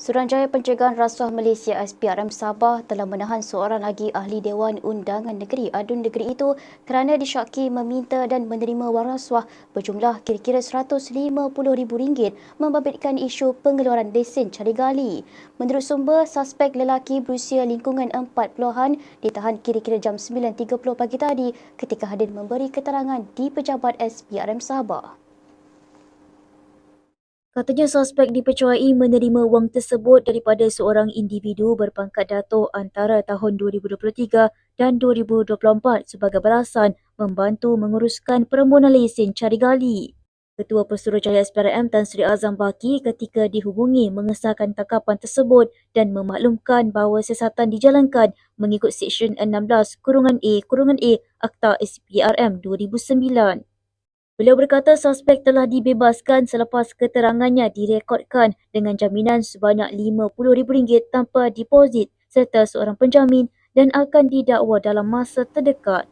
Suruhanjaya Pencegahan Rasuah Malaysia SPRM Sabah telah menahan seorang lagi ahli Dewan Undangan Negeri Adun Negeri itu kerana disyaki meminta dan menerima wang rasuah berjumlah kira-kira RM150,000 membabitkan isu pengeluaran lesen cari gali. Menurut sumber, suspek lelaki berusia lingkungan 40-an ditahan kira-kira jam 9.30 pagi tadi ketika hadir memberi keterangan di pejabat SPRM Sabah. Katanya suspek dipercayai menerima wang tersebut daripada seorang individu berpangkat datuk antara tahun 2023 dan 2024 sebagai balasan membantu menguruskan permohonan lesen cari gali. Ketua Pesuruhjaya SPRM Tan Sri Azam Baki ketika dihubungi mengesahkan tangkapan tersebut dan memaklumkan bahawa siasatan dijalankan mengikut Seksyen 16 kurungan A A Akta SPRM 2009. Beliau berkata suspek telah dibebaskan selepas keterangannya direkodkan dengan jaminan sebanyak RM50,000 tanpa deposit serta seorang penjamin dan akan didakwa dalam masa terdekat.